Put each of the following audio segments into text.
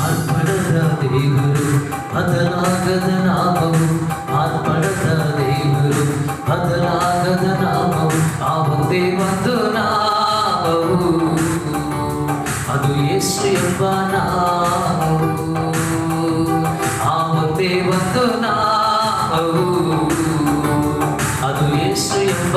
ஆத்மடுத தேவரு அதலாகத நாமம் ஆத்மடுத தேவரு அதலாகத நாமம். ಆವೊಂದೇ ಒಂದು ನಾಮವು ಅದು ಯೇಸು ಎಂಬ ನಾವು ಆವೊಂದೇ ಒಂದು ನಾಮವು ಅದು ಯೇಸು ಎಂಬ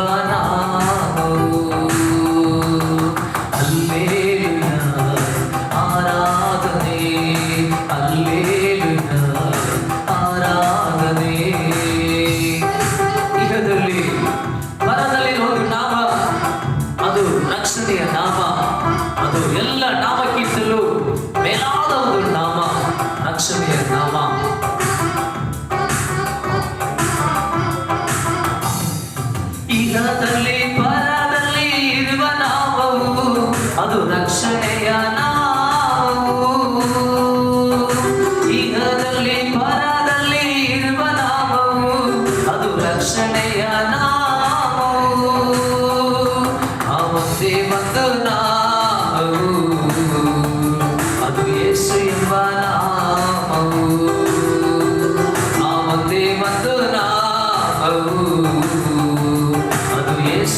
ಬರದಲ್ಲಿ ಒಂದು ನಾಮ ಅದು ರಕ್ಷಣೆಯ ನಾಮ ಅದು ಎಲ್ಲ ನಾಮಕ್ಕಿಂತಲೂ ಮೇಲಾದ ಒಂದು ನಾಮ ರಕ್ಷಣೆಯ ನಾಮ ಈಗದಲ್ಲಿ ಪರದಲ್ಲಿ ಇರುವ ನಾಮವು ಅದು ರಕ್ಷಣೆಯ ನಾಮವು ಇಹದಲ್ಲಿ ಪರದಲ್ಲಿ ಇರುವ ನಾಮವು ಅದು ರಕ್ಷಣೆಯ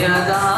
يداه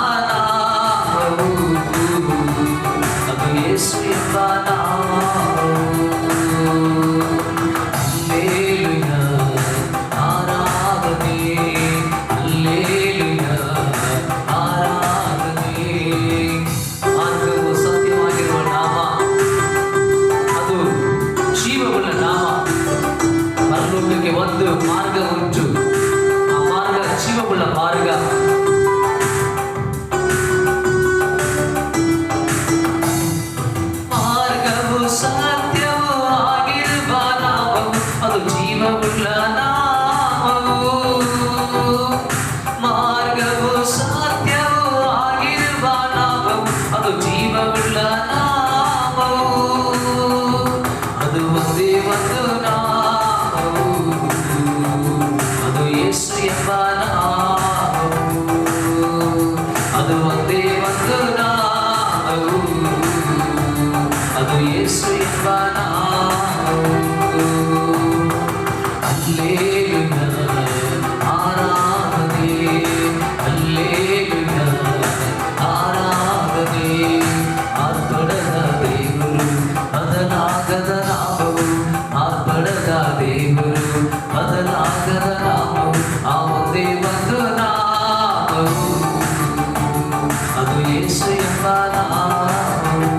ಅದು ಯೇಸು ಎಂಬ ನಾವು